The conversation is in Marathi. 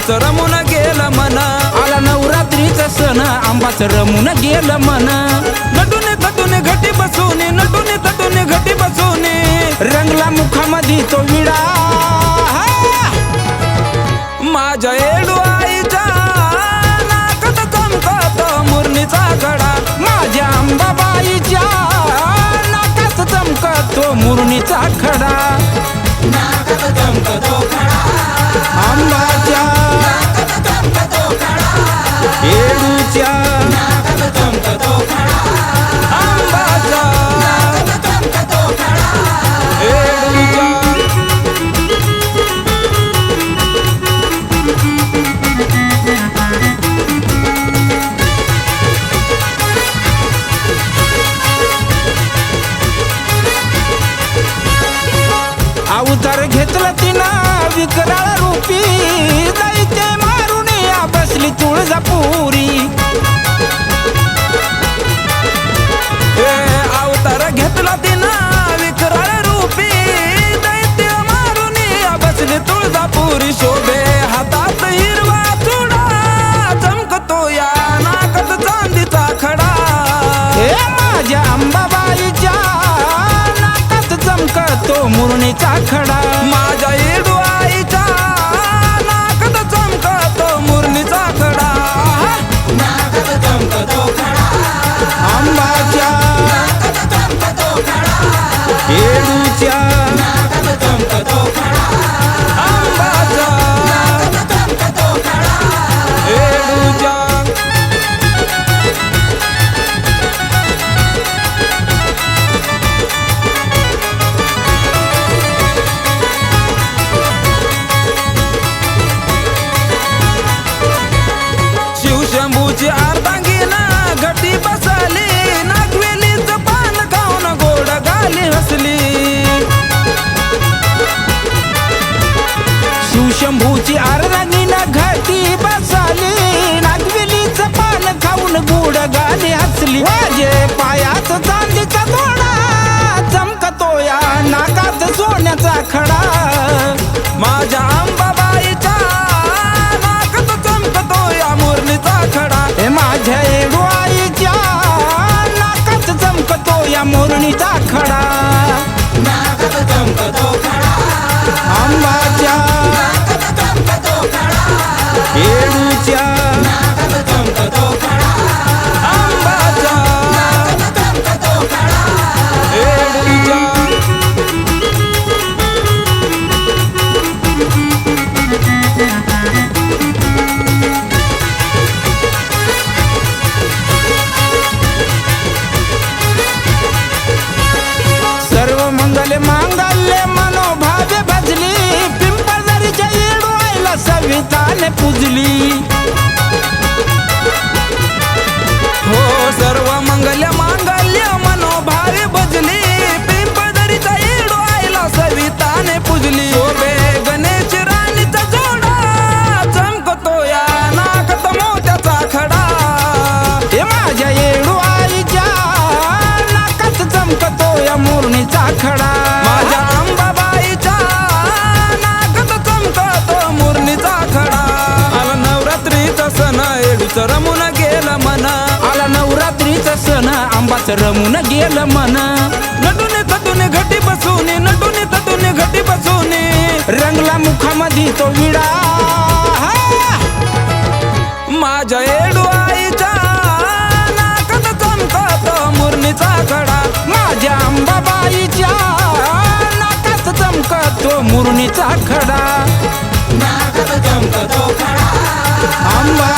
आला रमून गेलं मन आला नवरात्रीचा सण आंबाच रमून गेलं मन नटून तटून घटी बसून नटून तटून घटी बसून रंगला मुखामध्ये तो विडा उधार घेतलं तिनं विकराळ रूपी. दैत्य मारून या बसली तुळजापुरी अवतार घेतला तिनं विकराळ रूपी. दैत्य मारून बसली तुळजापुरी शोभे हातात हिरवा चुडा चमकतो या नाकात चांदीचा खडा. हे माझ्या अंबाबा चमकतो मुरणीचा खडा. माझ्या येडू आईच्या नाकात चमकतो मुरणीचा खडा. आंबाच्या हे माझ्या आईच्या नाकात चमकतो या मोरणीचा खडा. পুজলি रमून गेलं मना. आला नवरात्रीचा सण आंबाच रमून गेलं मन. नटून तटून घटी बसून नटून तटून घटी बसून रंगला मुखामध्ये तो विडा. माझ्या एडू आईच्या नाकात चमकत मुरणीचा खडा माझ्या आंबाबाईच्या नाकात चमकतो मुरणीचा खडा. आंबा